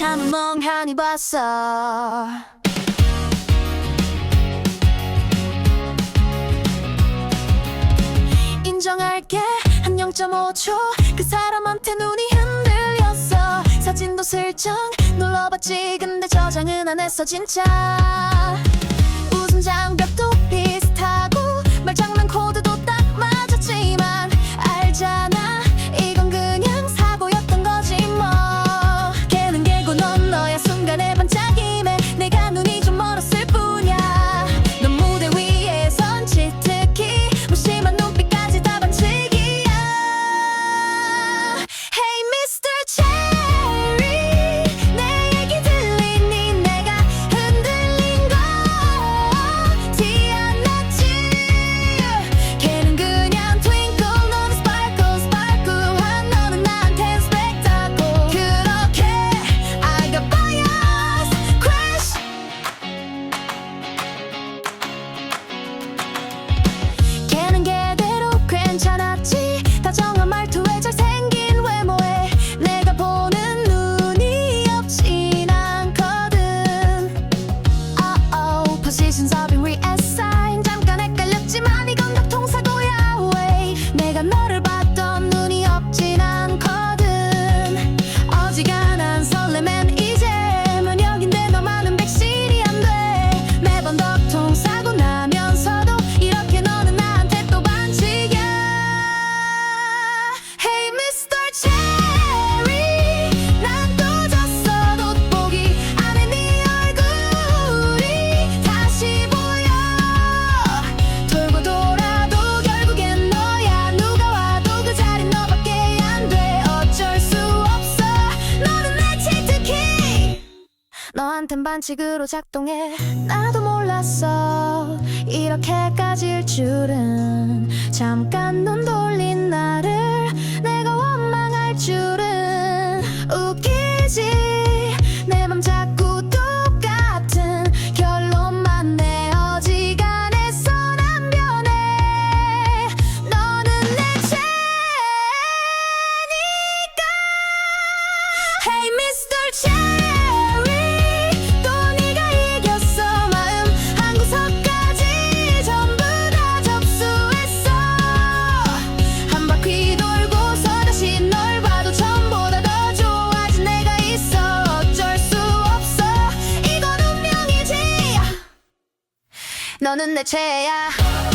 참 멍하니 봤어. 인정할게. 한 0.5초 그 사람한테 눈이 흔들렸어. 사진도 슬쩍 눌러봤지. 근데 저장은 안 했어 진짜. 웃음 장벽도 conversations I've been reacting 같은 반칙으로 작동해. 나도 몰랐어. 이렇게까지일 줄은. 잠깐 눈 돌린 나를 내가 원망할 줄은. 웃기지. 내 맘 자꾸 똑같은 결론만 내 어지간해서 안 변해. 너는 내 죄니까. Hey Mr. 너는 내 최애야.